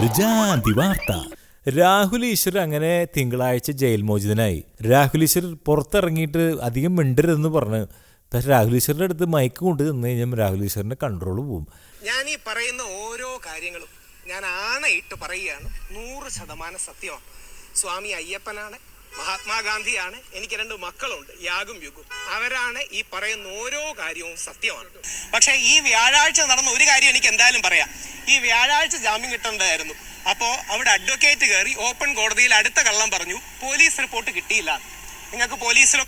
മാതൃജാതി വാർത്ത രാഹുൽ ഈശ്വർ അങ്ങനെ തിങ്കളാഴ്ച ജയിൽ മോചിതനായി. രാഹുൽ ഈശ്വർ പുറത്തിറങ്ങിയിട്ട് അധികം മിണ്ടരുതെന്ന് പറഞ്ഞ് പക്ഷെ രാഹുൽ ഈശ്വറിന്റെ അടുത്ത് മയക്ക് കൊണ്ട് നിന്ന് കഴിഞ്ഞാൽ രാഹുൽ ഈശ്വറിന്റെ കൺട്രോൾ പോവും. ഞാൻ ഈ പറയുന്ന ഓരോ കാര്യങ്ങളും ഞാൻ ആണയിട്ട് പറയുകയാണ്. നൂറ് ശതമാനം സത്യമാണ്. സ്വാമി അയ്യപ്പനാണ് മഹാത്മാഗാന്ധിയാണ് എനിക്ക് രണ്ട് മക്കളുണ്ട് യാഗും യുഗും. അവരാണ് ഈ പറയുന്ന ഓരോ കാര്യവും സത്യമാണ്. പക്ഷെ ഈ വ്യാഴാഴ്ച നടന്ന ഒരു കാര്യം എനിക്ക് എന്തായാലും പറയാം. ഈ വ്യാഴാഴ്ച ജാമ്യം കിട്ടേണ്ടതായിരുന്നു അപ്പോ അവിടെ അഡ്വക്കേറ്റ് കയറി ഓപ്പൺ കോടതിയിൽ അടുത്ത കള്ളം പറഞ്ഞു പോലീസ് റിപ്പോർട്ട് കിട്ടിയില്ല. നിങ്ങൾക്ക് പോലീസിലോ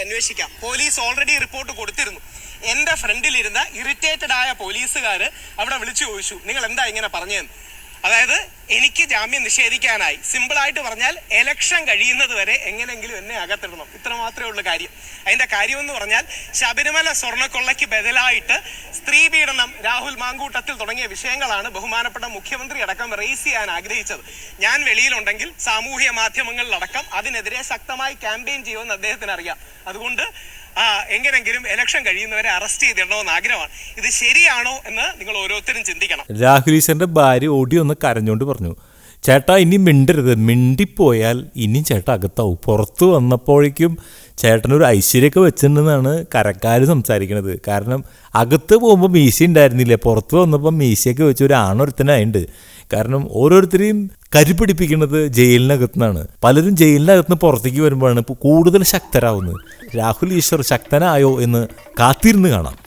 അന്വേഷിക്കാം. പോലീസ് ഓൾറെഡി റിപ്പോർട്ട് കൊടുത്തിരുന്നു. ഫ്രണ്ടിലിരുന്ന ഇറിറ്റേറ്റഡ് ആയ പോലീസുകാർ അവിടെ വിളിച്ചു ചോദിച്ചു നിങ്ങൾ എന്താ ഇങ്ങനെ പറഞ്ഞതെന്ന് അതായത് എനിക്ക് ജാമ്യം നിഷേധിക്കാനായി സിമ്പിൾ ആയിട്ട് പറഞ്ഞാൽ എലക്ഷൻ കഴിയുന്നത് വരെ എങ്ങനെങ്കിലും എന്നെ അകത്തിടണം. ഇത്ര മാത്രമേ ഉള്ളൂ കാര്യം. അതിന്റെ കാര്യം എന്ന് പറഞ്ഞാൽ ശബരിമല സ്വർണക്കൊള്ളയ്ക്ക് ബദലായിട്ട് സ്ത്രീ പീഡനം രാഹുൽ മാങ്കൂട്ടത്തിൽ തുടങ്ങിയ വിഷയങ്ങളാണ് ബഹുമാനപ്പെട്ട മുഖ്യമന്ത്രി അടക്കം റേസ് ചെയ്യാൻ ആഗ്രഹിച്ചത്. ഞാൻ വെളിയിലുണ്ടെങ്കിൽ സാമൂഹ്യ മാധ്യമങ്ങളിലടക്കം അതിനെതിരെ ശക്തമായി ക്യാമ്പയിൻ ചെയ്യുമെന്ന് അദ്ദേഹത്തിന് അറിയാം. അതുകൊണ്ട് എങ്ങനെങ്കിലും ഇലക്ഷൻ കഴിയുന്നവരെ അറസ്റ്റ് ചെയ്തിടണമെന്ന് ആഗ്രഹമാണ്. ഇത് ശരിയാണോ എന്ന് നിങ്ങൾ ഓരോരുത്തരും ചിന്തിക്കണം. രാഹുൽ ഈശ്വറിന്റെ ഭാര്യ ഓടി ഒന്ന് കരഞ്ഞോണ്ട് പറഞ്ഞു ചേട്ടാ ഇനി മിണ്ടരുത്. മിണ്ടിപ്പോയാൽ ഇനിയും ചേട്ടാ അകത്താവും. പുറത്ത് വന്നപ്പോഴേക്കും ചേട്ടനൊരു ഐശ്വര്യമൊക്കെ വെച്ചിട്ടുണ്ടെന്നാണ് കരക്കാർ സംസാരിക്കുന്നത് കാരണം അകത്ത് പോകുമ്പോൾ മീശ ഉണ്ടായിരുന്നില്ല? പുറത്ത് വന്നപ്പോൾ മീശയൊക്കെ വെച്ച് ഒരു ആണൊരുത്തനായുണ്ട്. കാരണം ഓരോരുത്തരെയും കരിപിടിപ്പിക്കുന്നത് ജയിലിനകത്തുനിന്നാണ്. പലരും ജയിലിനകത്തുനിന്ന് പുറത്തേക്ക് വരുമ്പോഴാണ് കൂടുതൽ ശക്തരാവുന്നത്. രാഹുൽ ഈശ്വർ ശക്തനായോ എന്ന് കാത്തിരുന്ന് കാണാം.